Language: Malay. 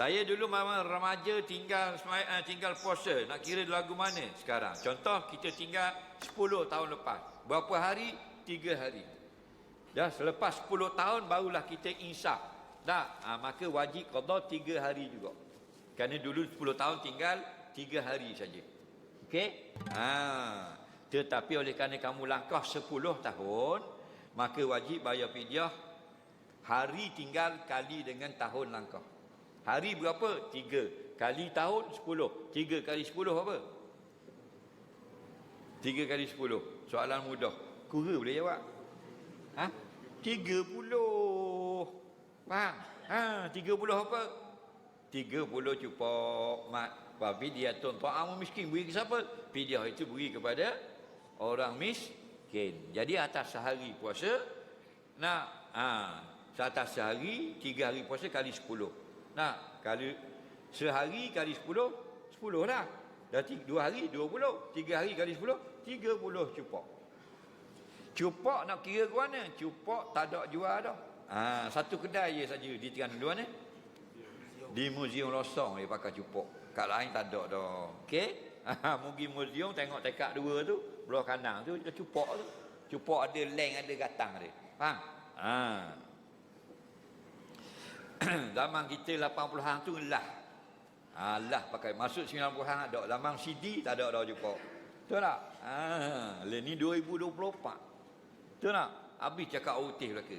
Saya dulu mama remaja tinggal eh, tinggal puasa. Nak kira lagu mana sekarang? Contoh kita tinggal 10 tahun lepas. Berapa hari? 3 hari. Dah selepas 10 tahun barulah kita insaf. Dah, ha, maka wajib qada 3 hari juga. Kerana dulu 10 tahun tinggal 3 hari saja. Okey? Ha. Tetapi oleh kerana kamu langkah 10 tahun, maka wajib bayar fidyah hari tinggal kali dengan tahun langkah. Hari berapa? Tiga. Kali tahun, sepuluh. Tiga kali sepuluh apa? Tiga kali sepuluh. Soalan mudah. Kura boleh jawab? Ha? Tiga puluh. Faham? Ha, tiga puluh apa? Tiga puluh cupok mat. Tapi dia tuan ta'amu miskin. Beri ke siapa? Pidiah itu beri kepada orang miskin. Jadi atas sehari puasa, nak, ha, atas sehari, tiga hari puasa kali sepuluh. Nah, kali sehari kali sepuluh, sepuluh lah. Dah tiga, dua hari, dua puluh. Tiga hari kali sepuluh, tiga puluh cupok. Cupok nak kira ke mana? Cupok tak ada jual dah. Ha, satu kedai je saja di Terengganu ni. Di Museum Losong dia pakai cupok. Kat lain tak ada dah. Okey? Ha, Mugi museum tengok tekak dua tu, belah kanan tu dia cupok tu. Cupok ada leng ada gatang dia. Faham? Ha. Zaman kita 80-an tu lah. Ha, lah pakai. Masuk 90-an ada. Zaman CD tak ada dah cupok. Betul tak? Ha, ni 2024. Betul tak? Habis cakap otih belaka.